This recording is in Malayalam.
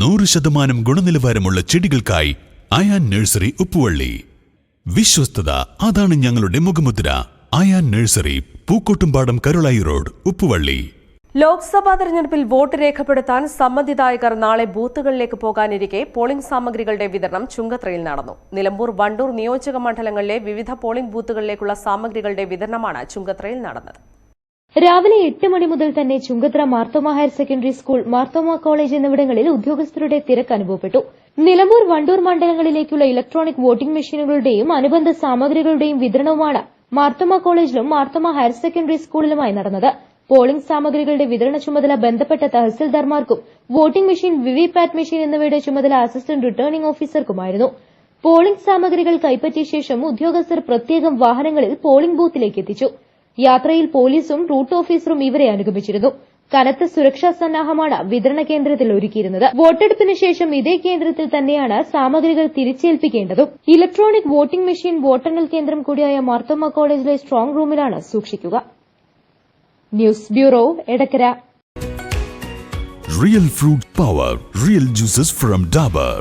നൂറ് ശതമാനം ഗുണനിലവാരമുള്ള ചെടികൾക്കായി അയാൻ നഴ്സറി ഉപ്പുവള്ളി. വിശ്വസ്തത അതാണ് ഞങ്ങളുടെ മുഖമുദ്ര. Ayan nursery Pookkottumpadam Karulai road Uppuvalli. Lok Sabha തെരഞ്ഞെടുപ്പിൽ വോട്ട് രേഖപ്പെടുത്താൻ സമ്മതിദായകർ നാളെ ബൂത്തുകളിലേക്ക് പോകാനിരിക്കെ പോളിംഗ് സാമഗ്രികളുടെ വിതരണം ചുങ്കത്രയിൽ നടന്നു. നിലമ്പൂർ വണ്ടൂർ നിയോജക മണ്ഡലങ്ങളിലെ വിവിധ പോളിംഗ് ബൂത്തുകളിലേക്കുള്ള സാമഗ്രികളുടെ വിതരണമാണ് ചുങ്കത്രയിൽ നടന്നത്. രാവിലെ എട്ട് മണി മുതൽ തന്നെ Chungathara Marthoma higher secondary school Marthoma college എന്നിവിടങ്ങളിൽ ഉദ്യോഗസ്ഥരുടെ തിരക്ക് അനുഭവപ്പെട്ടു. നിലമ്പൂർ വണ്ടൂർ മണ്ഡലങ്ങളിലേക്കുള്ള ഇലക്ട്രോണിക് വോട്ടിംഗ് മെഷീനുകളുടെയും അനുബന്ധ സാമഗ്രികളുടെയും വിതരണവുമാണ് മാർത്തോമ കോളേജിലും മാർത്തോമ ഹയർ സെക്കൻഡറി സ്കൂളിലുമായി നടന്നത്. പോളിംഗ് സാമഗ്രികളുടെ വിതരണ ചുമതല ബന്ധപ്പെട്ട തഹസിൽദാർമാർക്കും വോട്ടിംഗ് മെഷീൻ വിവിപാറ്റ് മെഷീൻ എന്നിവയുടെ ചുമതല അസിസ്റ്റന്റ് റിട്ടേണിംഗ് ഓഫീസർക്കുമായിരുന്നു. പോളിംഗ് സാമഗ്രികൾ കൈപ്പറ്റിയ ശേഷം ഉദ്യോഗസ്ഥർ പ്രത്യേകം വാഹനങ്ങളിൽ പോളിംഗ് ബൂത്തിലേക്ക് എത്തിച്ചു. യാത്രയിൽ പോലീസും റൂട്ട് ഓഫീസറും ഇവരെ അനുഗമിച്ചിരുന്നു. കനത്ത സുരക്ഷാ സന്നാഹമാണ് വിതരണ കേന്ദ്രത്തിൽ ഒരുക്കിയിരുന്നത്. വോട്ടെടുപ്പിന് ശേഷം ഇതേ കേന്ദ്രത്തിൽ തന്നെയാണ് സാമഗ്രികൾ തിരിച്ചേൽപ്പിക്കേണ്ടതും. ഇലക്ട്രോണിക് വോട്ടിംഗ് മെഷീൻ വോട്ടെണ്ണൽ കേന്ദ്രം കൂടിയായ മാർത്തോമ കോളേജിലെ സ്ട്രോങ് റൂമിലാണ് സൂക്ഷിക്കുക. News bureau Edakkara. Real fruit power real juices from Dabur